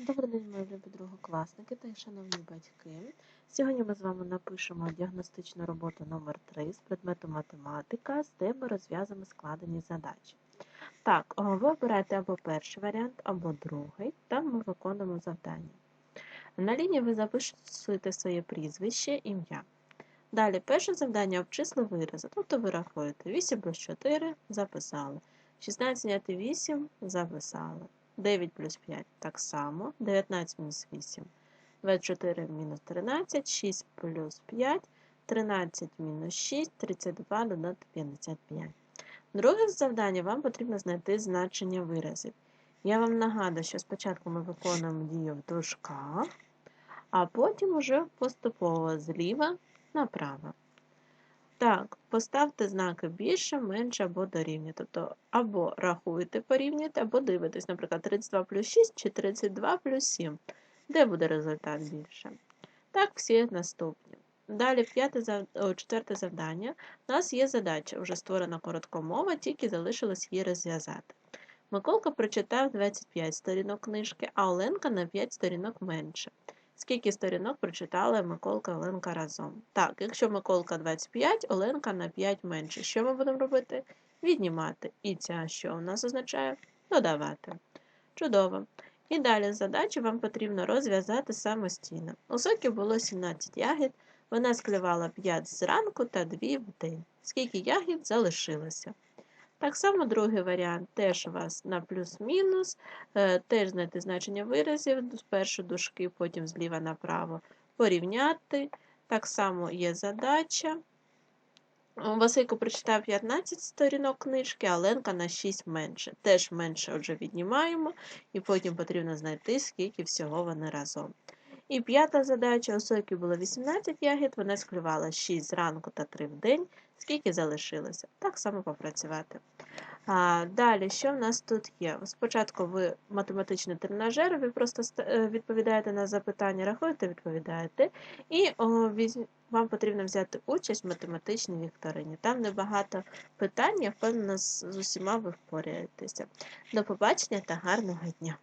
Добрий день, мої любі другокласники та шановні батьки. Сьогодні ми з вами напишемо діагностичну роботу номер 3 з предмету математика, з де ми розв'язуємо складені задачі. Так, ви обираєте або перший варіант, або другий, там ми виконуємо завдання. На лінії ви записуєте своє прізвище, ім'я. Далі, перше завдання обчисли вирази, тобто ви рахуєте 8 плюс 4 записали, 16 зняти 8 записали. 9 плюс 5 так само, 19 мінус 8, 24 мінус 13, 6 плюс 5, 13 мінус 6, 32 додати 55. Друге завдання вам потрібно знайти значення виразів. Я вам нагадую, що спочатку ми виконуємо дію в дужках, а потім уже поступово зліва направо. Так, поставте знаки більше, менше або дорівнює. Тобто або рахуєте, порівнюєте, або дивитесь, наприклад, 32 плюс 6 чи 32 плюс 7. Де буде результат більше? Так, всі наступні. Далі п'яте четверте завдання. У нас є задача, вже створена короткомова, тільки залишилось її розв'язати. Миколка прочитав 25 сторінок книжки, а Оленка на 5 сторінок менше. Скільки сторінок прочитали Миколка і Оленка разом? Так, якщо Миколка 25, Оленка на 5 менше. Що ми будемо робити? Віднімати. І ця, що у нас означає? Додавати. Чудово. І далі задачу вам потрібно розв'язати самостійно. У Сокі було 17 ягід, вона склювала 5 зранку та 2 в день. Скільки ягід залишилося? Так само другий варіант теж у вас на плюс-мінус, е, теж знайти значення виразів, спершу дужки, потім зліва направо порівняти. Так само є задача. Василько прочитав 15 сторінок книжки, а Ленка на 6 менше. Теж менше отже віднімаємо, і потім потрібно знайти, скільки всього вони разом. І п'ята задача. У Сойки було 18 ягід, вона склювала 6 зранку та 3 в день. Скільки залишилося? Так само попрацювати. А, Далі, що в нас тут є? Спочатку ви математичний тренажер, ви просто е, відповідаєте на запитання, рахуєте, відповідаєте, і о, вам потрібно взяти участь в математичній вікторині. Там небагато питань, я впевнена, з усіма ви впораєтеся. До побачення та гарного дня!